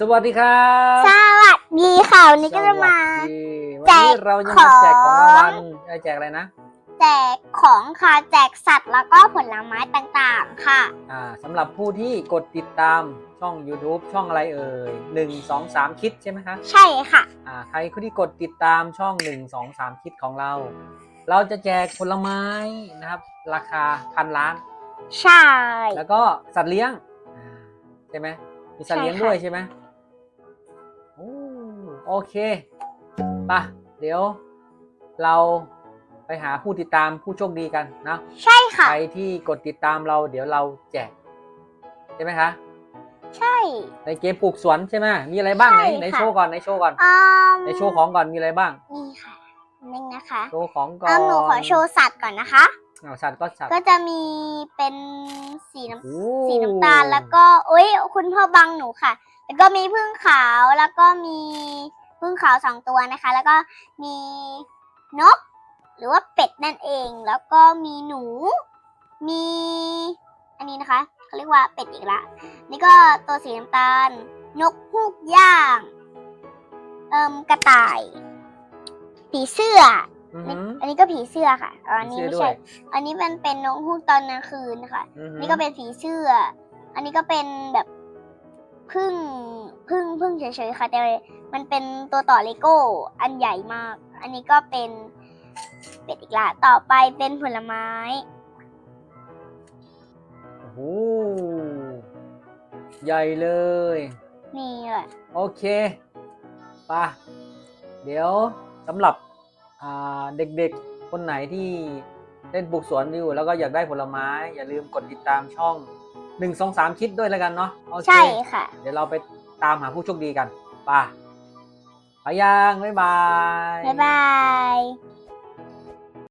สวัสดีครับสวัสดีค่ะวันนี้ก็จะมาสวัสดีวันนี้เราจะมาแจกของรางวัลเอ้ยแจกอะไรนะ แจกของค่ะแจกสัตว์แล้วก็ผลไม้ต่างๆค่ะ อ่าสำหรับผู้ที่กดติดตามช่อง YouTube ช่องอะไรเอ่ยหนึ่งสองสามคิดใช่ไหมคะ ใช่ค่ะ อ่าใครที่กดติดตามช่องหนึ่งสองสามคิดของเรา เราจะแจกผลไม้นะครับ ราคาพันล้าน ใช่ แล้วก็สัตว์เลี้ยงอ่าใช่ไหมมีสัตว์เลี้ยงใช่ค่ะด้วยใช่ไหมโอ้ โอเคปะเดี๋ยวเราไปหาผู้ติดตามผู้โชคดีกันนะใช่ค่ะ ใครที่กดติดตามเราเดี๋ยวเราแจก ใช่ไหมคะ ใช่ ในเกมปลูกสวนใช่ไหมมีอะไรบ้างไหนใช่ไหนค่ะโชว์ก่อนไหนโชว์ก่อนอืมไหนโชว์ของก่อนมีอะไรบ้าง นี่ค่ะนี่นะคะโชว์ของก่อนอ้าหนูขอโชว์สัตว์ก่อนนะคะเอาสัตว์ก็สัตว์ก็จะมีเป็นสีน้ำ โอ้สีน้ำตาลแล้วก็อุ้ยคุณพ่อบังหนูค่ะ แล้วก็มีพึ่งขาวแล้วก็มี พึ่งขาวสองตัวนะคะ แล้วก็มีนก หรือว่าเป็ดนั่นเอง แล้วก็มีหนู มี อันนี้นะคะเขาเรียกว่าเป็ดอีกละนี่ก็ตัวสีน้ำตาล นกฮูกย่าง เอิมกระต่าย ผีเสื้ออือนี่หืออันนี้ก็ผีเสื้อค่ะอ๋ออันนี้ผีไม่เสื้อด้วใช่ยอันนี้มันเป็นนกฮูกตอนกลางคืนค่ะอือหือนี่ก็เป็นผีเสื้อ อันนี้ก็เป็นแบบ พึ่งพึ่งพึ่งเฉยๆค่ะ แต่มันเป็นตัวต่อเลโก้อันใหญ่มาก อันนี้ก็เป็นเป็ดอีกละต่อไปเป็นผลไม้ โอ้โหใหญ่เลย นี่แหละโอเคไป่ะเดี๋ยวสำหรับอ่าเด็กๆ คนไหนที่เล่นปลูกสวนอยู่ แล้วก็อยากได้ผลไม้ อย่าลืมกดติดตามช่อง 1 2 3คิดด้วยแล้วกันเนาะโอเคใช่ค่ะ เดี๋ยวเราไปตามหาผู้โชคดีกันไป่ะไปยังบ๊ายบาย บ๊ายบาย